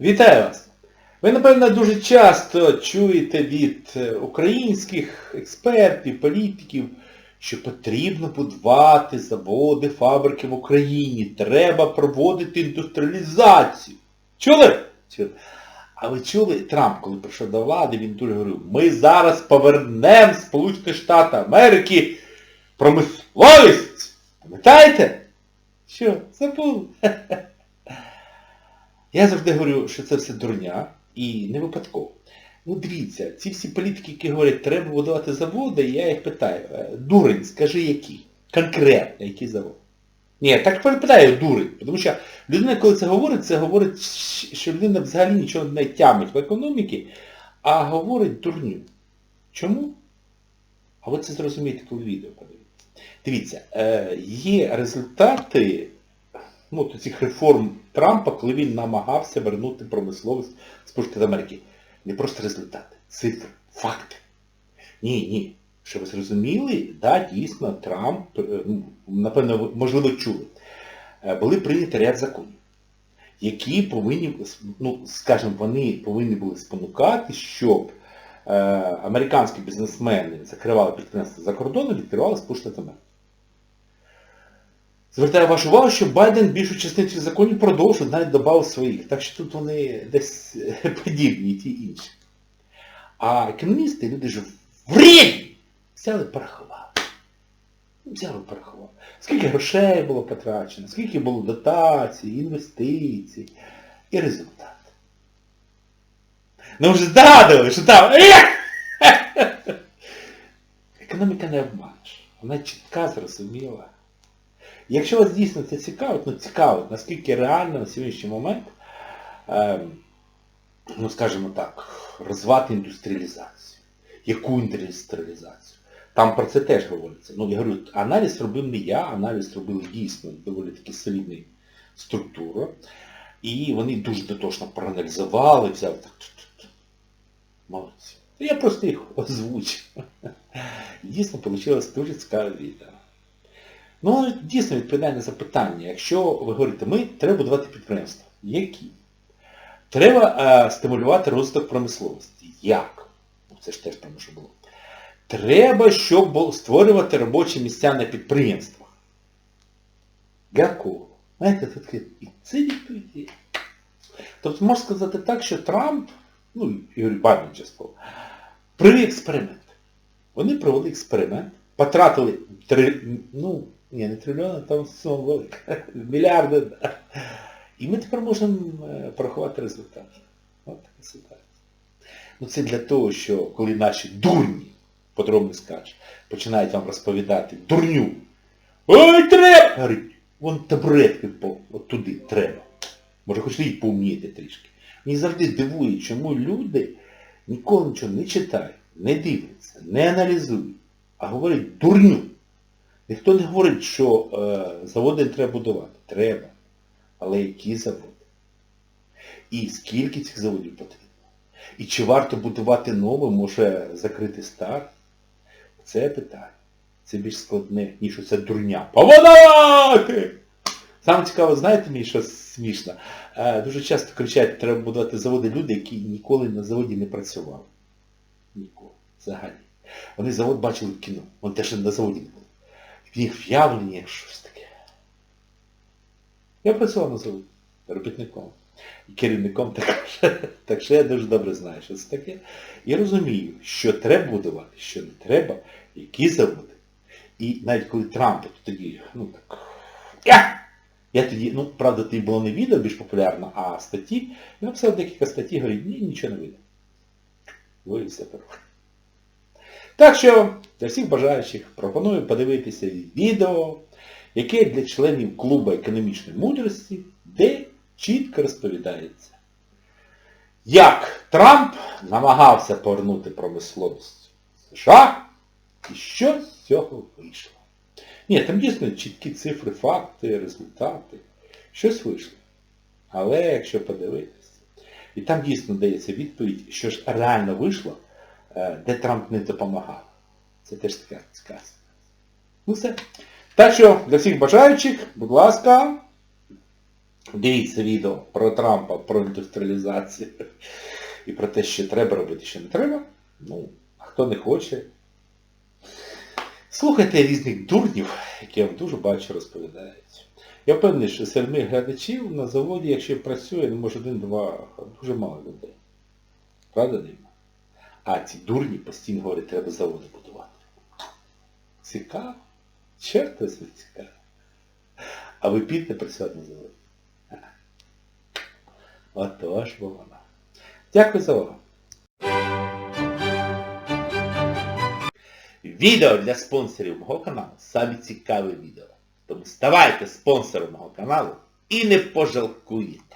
Вітаю вас! Ви, напевно, дуже часто чуєте від е, українських експертів, політиків, що потрібно будувати заводи, фабрики в Україні. Треба проводити індустріалізацію. Чули? А ви чули, Трамп, коли прийшов до влади, він дуже говорив, ми зараз повернемо Сполучені Штати Америки промисловість. Пам'ятаєте? Що, забули? Я завжди говорю, що це все дурня і не випадково. Ну дивіться, ці всі політики, які говорять, треба будувати заводи, я їх питаю, «Е, дурень, скажи які? Конкретно, які заводи? Ні, так питаю дурень, тому що людина, коли це говорить, це говорить, що людина взагалі нічого не тямить в економіці, а говорить дурню. Чому? А ви це зрозумієте, коли відео подивитесь. Дивіться, е, є результати ну, цих реформ Трампа, коли він намагався вернути промисловість Сполучених Америки. Не просто результати, цифри, факти. Ні, ні. Щоб ви зрозуміли, да, дійсно, Трамп, е, ну, напевно, можливо, чули, е, були прийняті ряд законів, які повинні, ну, скажімо, вони повинні були спонукати, щоб е, американські бізнесмени закривали підприємства за кордоном, відкривали Сполучені Америки. Звертаю вашу увагу, що Байден більшу частину цих законів продовжив, навіть додав своїх. Так що тут вони десь е, подібні, ті інші. А економісти, люди ж вредні, взяли порахували. Взяли порахували. Скільки грошей було потрачено, скільки було дотацій, інвестицій і результат. Ну вже згадували, що там... Економіка не обманеш. Вона чітка, зрозуміла. Якщо вас дійсно це цікавить, ну цікавить, наскільки реально на сьогоднішній момент, е, ну скажімо так, розвивати індустріалізацію. Яку індустріалізацію? Там про це теж говориться. Ну, я говорю, аналіз робив не я, аналіз робили дійсно доволі таки солідний структура. І вони дуже дотошно проаналізували, взяли так. Молодці. Я просто їх озвучив. Дійсно, вийшло дуже цікаве відео. Ну, дійсно відповідає на запитання. Якщо ви говорите, ми треба будувати підприємства. Які? Треба е, стимулювати розвиток промисловості. Як? Ну, Це ж теж тому, що було. Треба, щоб створювати робочі місця на підприємствах. Для кого? Знаєте, тут таке, і це відповідь. Тобто можна сказати так, що Трамп, ну, Ігор Байден частково, провів експеримент. Вони провели експеримент, потратили три, ну, ні, не трильйони, там сума велика, мільярди. І ми тепер можемо е, порахувати результат. От така ситуація. Ну це для того, що коли наші дурні, подробно скажеш, починають вам розповідати дурню. Ой, треба! Говорить, вон табуретки от туди треба. Може хоч її поумнієте трішки. Мені завжди дивує, чому люди ніколи нічого не читають, не дивляться, не аналізують, а говорять дурню. Ніхто не говорить, що е, заводи не треба будувати. Треба. Але які заводи? І скільки цих заводів потрібно? І чи варто будувати нове, може закрити старе? Це питання. Це більш складне, ніж оця дурня. Поводати! Саме цікаво, знаєте мені, що смішно? Е, дуже часто кричать, треба будувати заводи люди, які ніколи на заводі не працювали. Ніколи. Взагалі. Вони завод бачили в кіно. Вони теж на заводі не їх в'явлення як щось таке. Я працював на заводі робітником. І керівником також. Так що я дуже добре знаю, що це таке. І розумію, що треба будувати, що не треба, які заводи. І навіть коли Трамп тоді, ну так. Я! Я тоді, ну, правда, тоді було не відео більш популярно, а статті. Я написав декілька статей, говорю, ні, нічого не вийде. Ви все перше. Так що для всіх бажаючих пропоную подивитися відео, яке для членів клубу економічної мудрості, де чітко розповідається, як Трамп намагався повернути промисловість США і що з цього вийшло. Ні, там дійсно чіткі цифри, факти, результати. Щось вийшло. Але якщо подивитися, і там дійсно дається відповідь, що ж реально вийшло, де Трамп не допомагав. Це теж така цікава. Ну все. Так що, для всіх бажаючих, будь ласка, Дивіться відео про Трампа, про індустріалізацію і про те, що треба робити, що не треба. Ну, а хто не хоче. Слухайте різних дурнів, які я вам дуже бачу розповідають. Я впевнений, що серед глядачів на заводі, якщо працює, ну може один-два, дуже мало людей. Правда, Дима? А ці дурні постійно говорять, треба заводи будувати. Цікаво. Черт вас цікаво. А ви підете працювати на заводі? Отож бо вона. Дякую за увагу. Відео для спонсорів мого каналу самі цікаві відео. Тому ставайте спонсором мого каналу і не пожалкуєте.